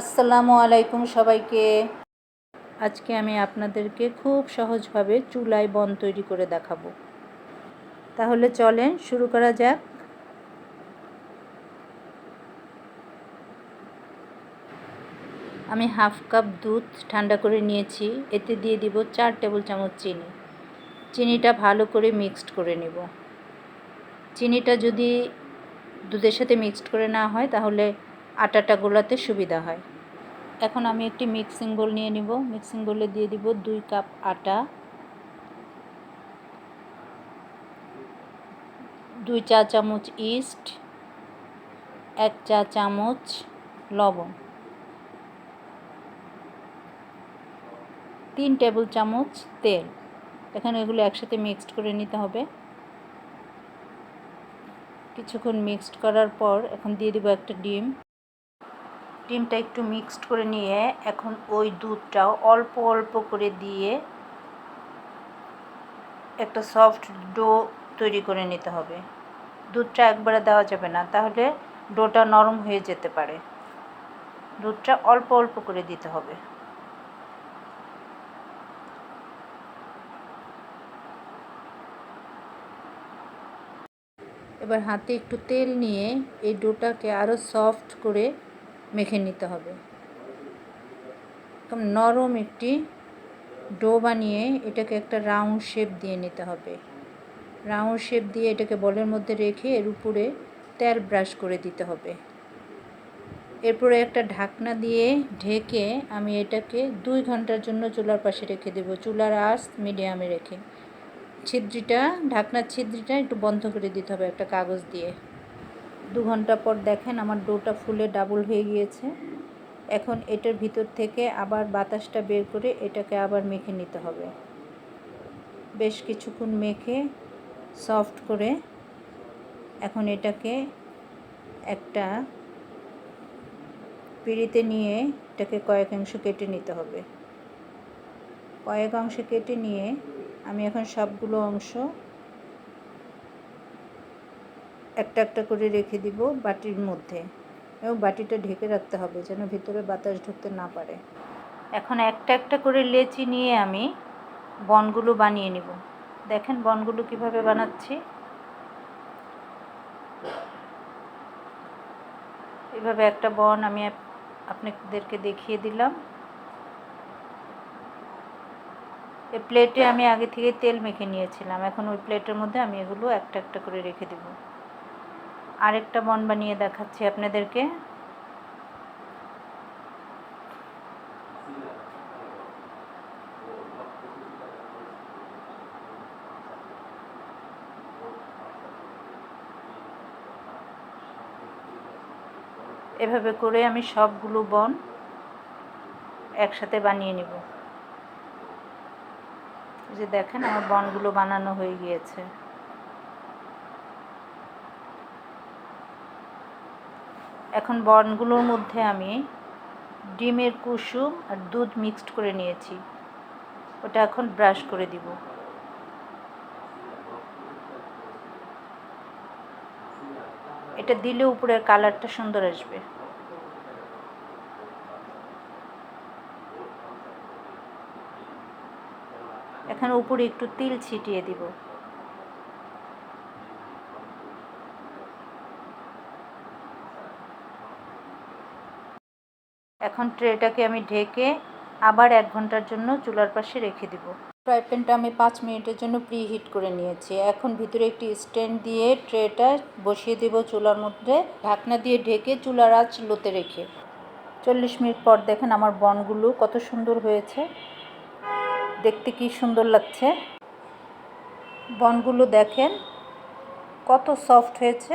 আসসালামু আলাইকুম সবাইকে। আজকে আমি আপনাদেরকে খুব সহজভাবে চুলায় বন তৈরি করে দেখাবো। তাহলে চলেন শুরু করা যাক। আমি হাফ কাপ দুধ ঠান্ডা করে নিয়েছি, এতে দিয়ে দিব চার টেবিল চামচ চিনি। চিনিটা ভালো করে মিক্সড করে নেব। চিনিটা যদি দুধের সাথে মিক্সড করে না হয়, তাহলে আটাটা গোলাতে সুবিধা হয়। এখন আমি একটি মিক্সিং বোল নিয়ে নিব। মিক্সিং বোলে দিয়ে দিব দুই কাপ আটা। দুই চা চামচ ইস্ট। এক চা চামচ লবণ। তিন টেবিল চামচ তেল। এখন এগুলো একসাথে মিক্সড করে নিতে হবে। কিছুক্ষণ মিক্সড করার পর এখন দিয়ে দিব একটা ডিম। ডিমটা একটু মিক্সড করে নিয়ে এখন ওই দুধটাও অল্প অল্প করে দিয়ে একটা সফট ডো তৈরি করে নিতে হবে। দুধটা একবারে দেওয়া যাবে না, তাহলে ডোটা নরম হয়ে যেতে পারে। দুধটা অল্প অল্প করে দিতে হবে। এবার হাতে একটু তেল নিয়ে এই ডোটাকে আরও সফট করে মেখে নিতে হবে। একদম নরম একটি ডো বানিয়ে এটাকে একটা রাউন্ড শেপ দিয়ে নিতে হবে। রাউন্ড শেপ দিয়ে এটাকে বলের মধ্যে রেখে এর উপরে তেল ব্রাশ করে দিতে হবে। এরপরে একটা ঢাকনা দিয়ে ঢেকে আমি এটাকে দুই ঘণ্টার জন্য চুলার পাশে রেখে দেবো। চুলার আঁচ মিডিয়ামে রেখে। ছিদ্রিটা, ঢাকনার ছিদ্রিটা একটু বন্ধ করে দিতে হবে একটা কাগজ দিয়ে। দু ঘণ্টা পর দেখেন আমার ডোটা ফুলে ডাবল হয়ে গিয়েছে। এখন এটার ভিতর থেকে আবার বাতাসটা বের করে এটাকে আবার মেখে নিতে হবে। বেশ কিছুক্ষণ মেখে সফট করে এখন এটাকে একটা পিড়িতে নিয়ে এটাকে কয়েক অংশ কেটে নিতে হবে। কয়েক অংশ কেটে নিয়ে আমি এখন সবগুলো অংশ একটা একটা করে রেখে দিব বাটির মধ্যে এবং বাটিটা ঢেকে রাখতে হবে যেন ভিতরে বাতাস ঢুকতে না পারে। এখন একটা একটা করে লেচি নিয়ে আমি বনগুলো বানিয়ে নিব। দেখেন বনগুলো কীভাবে বানাচ্ছি। এভাবে একটা বন আমি আপনাদেরকে দেখিয়ে দিলাম। এই প্লেটে আমি আগে থেকে তেল মেখে নিয়েছিলাম। এখন ওই প্লেটের মধ্যে আমি এগুলো একটা একটা করে রেখে দেব। আরেকটা বন বানিয়ে দেখাচ্ছি আপনাদেরকে। এভাবে করে আমি সবগুলো বন একসাথে বানিয়ে নেব। যে দেখেন আমার বনগুলো বানানো হয়ে গিয়েছে। এখন বনগুলোর মধ্যে আমি ডিমের কুসুম আর দুধ মিক্সড করে নিয়েছি। ওটা এখন ব্রাশ করে দিব। এটা দিলে উপরের কালারটা সুন্দর আসবে। এখন উপরে একটু তিল ছিটিয়ে দিব। এখন ট্রেটাকে আমি ঢেকে আবার এক ঘণ্টার জন্য চুলার পাশে রেখে দিব। ফ্রাই প্যানটা আমি পাঁচ মিনিটের জন্য প্রি হিট করে নিয়েছি। এখন ভিতরে একটি স্ট্যান্ড দিয়ে ট্রেটা বসিয়ে দেব চুলার মধ্যে। ঢাকনা দিয়ে ঢেকে চুলার আঁচ লোতে রেখে। চল্লিশ মিনিট পর দেখেন আমার বনগুলো কত সুন্দর হয়েছে। দেখতে কি সুন্দর লাগছে। বনগুলো দেখেন কত সফট হয়েছে।